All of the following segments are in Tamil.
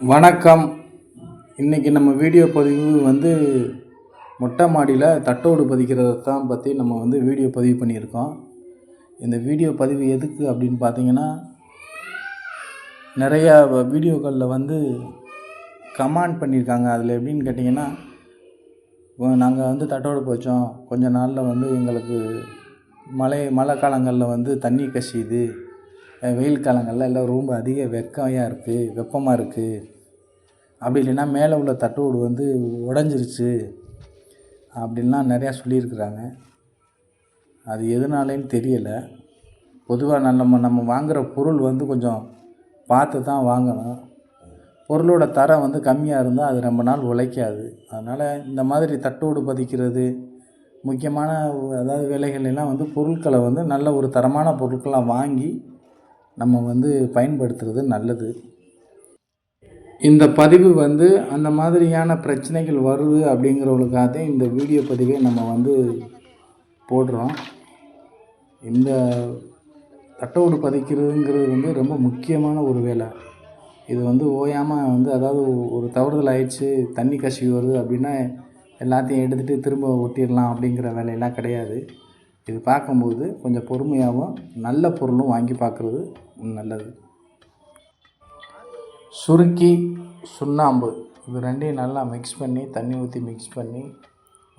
வணக்கம். இன்றைக்கி நம்ம வீடியோ பதிவு வந்து மொட்டை மாடியில் தட்டோடு பதிக்கிறது தான் பற்றி நம்ம வந்து வீடியோ பதிவு பண்ணியிருக்கோம். இந்த வீடியோ பதிவு எதுக்கு அப்படின்னு பார்த்தீங்கன்னா நிறையா வீடியோக்களில் வந்து கமாண்ட் பண்ணியிருக்காங்க. அதில் எப்படின்னு கேட்டிங்கன்னா நாங்கள் வந்து தட்டோடு போச்சோம் கொஞ்ச நாளில் வந்து எங்களுக்கு மழை மழை காலங்களில் வந்து தண்ணி கசியுது. வெயில் காலங்களில் எல்லாம் ரொம்ப அதிக வெக்கையாக இருக்குது வெப்பமாக இருக்குது அப்படி இல்லைன்னா மேலே உள்ள தட்டோடு வந்து உடஞ்சிருச்சு அப்படின்லாம் நிறையா சொல்லியிருக்கிறாங்க. அது எதனாலேன்னு தெரியலை. பொதுவாக நம்ம நம்ம வாங்குகிற பொருள் வந்து கொஞ்சம் பார்த்து தான் வாங்கணும். பொருளோட தரம் வந்து கம்மியாக இருந்தால் அது ரொம்ப நாள் உழைக்காது. அதனால் இந்த மாதிரி தட்டோடு பதிக்கிறது முக்கியமான அதாவது வேலைகள் எல்லாம் வந்து பொருட்களை வந்து நல்ல ஒரு தரமான பொருட்களாக வாங்கி நம்ம வந்து பயன்படுத்துறது நல்லது. இந்த பதிவு வந்து அந்த மாதிரியான பிரச்சனைகள் வருது அப்படிங்கிறவங்களுக்காக தான் இந்த வீடியோ பதிவை நம்ம வந்து போடுறோம். இந்த தட்டோடு பதிக்கிறதுங்கிறது வந்து ரொம்ப முக்கியமான ஒரு வேலை. இது வந்து ஓயாமல் வந்து அதாவது ஒரு தவறுதல் ஆயிடுச்சு தண்ணி கசிவு வருது அப்படின்னா எல்லாத்தையும் எடுத்துகிட்டு திரும்ப ஒட்டிடலாம் அப்படிங்கிற வேலையெல்லாம் கிடையாது. இது பார்க்கும்போது கொஞ்சம் பொறுமையாகவும் நல்ல பொருளும் வாங்கி பார்க்குறது நல்லது. சுருக்கி சுண்ணாம்பு. இது ரெண்டையும் நல்லா மிக்ஸ் பண்ணி தண்ணி ஊற்றி மிக்ஸ் பண்ணி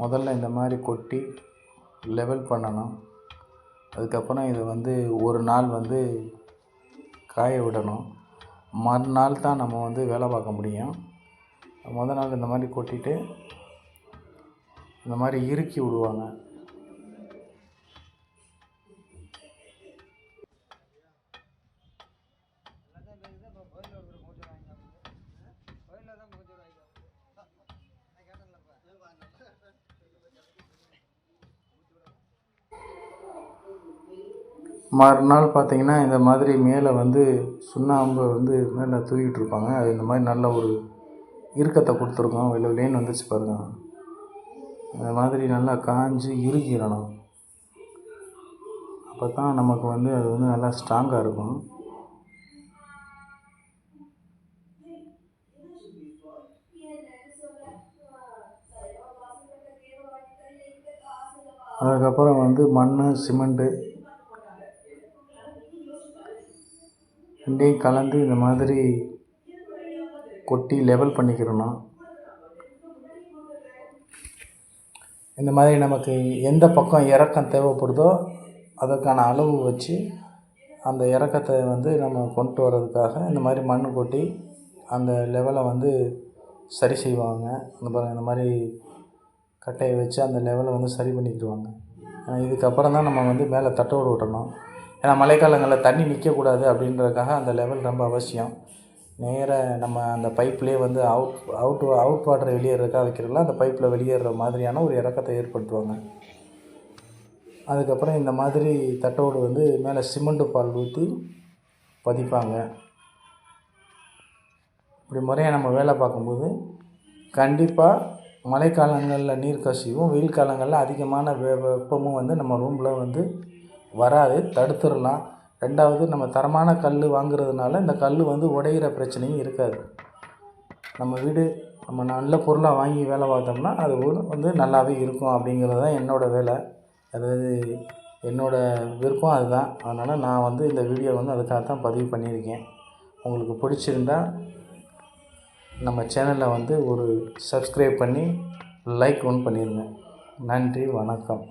முதல்ல இந்த மாதிரி கொட்டி லெவல் பண்ணணும். அதுக்கப்புறம் இதை வந்து ஒரு நாள் வந்து காய விடணும். மறுநாள் தான் நம்ம வந்து வேலை பார்க்க முடியும். முத நாள் இந்த மாதிரி கொட்டிட்டு இந்த மாதிரி இறுக்கி விடுவாங்க. மறுநாள் பார்த்தீங்கன்னா இந்த மாதிரி மேலே வந்து சுண்ணாம்பு வந்து மேலே தூக்கிட்டு இருப்பாங்க. அது இந்த மாதிரி நல்ல ஒரு இறுக்கத்தை கொடுத்துருக்கோம். வெளில வெளியேன்னு வந்துச்சு பாருங்க. இந்த மாதிரி நல்லா காஞ்சி இறுகிறணும் அப்போ தான் நமக்கு வந்து அது வந்து நல்லா ஸ்ட்ராங்காக இருக்கும். அதுக்கப்புறம் வந்து மண் சிமெண்ட்டு ரெண்டையும் கலந்து இந்த மாதிரி கொட்டி லெவல் பண்ணிக்கிறணும் இந்த மாதிரி நமக்கு எந்த பக்கம் இறக்கம் தேவைப்படுதோ அதற்கான அளவு வச்சு அந்த இறக்கத்தை வந்து நம்ம கொண்டு வர்றதுக்காக இந்த மாதிரி மண் கொட்டி அந்த லெவலை வந்து சரி செய்வாங்க. இந்த பாருங்கள் இந்த மாதிரி கட்டையை வச்சு அந்த லெவலை வந்து சரி பண்ணிக்கிடுவாங்க. இதுக்கப்புறம் தான் நம்ம வந்து மேலே தட்டோடு விட்டணும் ஏன்னா மழைக்காலங்களில் தண்ணி நிற்கக்கூடாது அப்படின்றதுக்காக அந்த லெவல் ரொம்ப அவசியம். நேராக நம்ம அந்த பைப்லேயே வந்து அவுட் அவுட் அவுட் வாட்டர் வெளியேறதுக்காக வைக்கிறதுல அந்த பைப்பில் வெளியேற மாதிரியான ஒரு இறக்கத்தை ஏற்படுத்துவாங்க. அதுக்கப்புறம் இந்த மாதிரி தட்டோடு வந்து மேலே சிமெண்ட்டு பால் ஊற்றி பதிப்பாங்க. இப்படி முறையாக நம்ம வேலை பார்க்கும்போது கண்டிப்பாக மழைக்காலங்களில் நீர் கசிவும் வெயில் காலங்களில் அதிகமான வெ வெப்பமும் வந்து நம்ம ரூமில் வந்து வராது தடுத்துடலாம். ரெண்டாவது நம்ம தரமான கல் வாங்குறதுனால இந்த கல் வந்து உடையிற பிரச்சனையும் இருக்காது. நம்ம வீடு நம்ம நல்ல பொருளாக வாங்கி வேலை பார்த்தோம்னா அது வந்து நல்லாவே இருக்கும் அப்படிங்கிறது தான் என்னோடய வேலை. அதாவது என்னோடய விருப்பம் அதுதான். அதனால் நான் வந்து இந்த வீடியோ வந்து அதுக்காக தான் பதிவு பண்ணியிருக்கேன். உங்களுக்கு பிடிச்சிருந்தா நம்ம சேனலை வந்து ஒரு சப்ஸ்கிரைப் பண்ணி லைக் ஒன் பண்ணிடுங்க நன்றி வணக்கம்.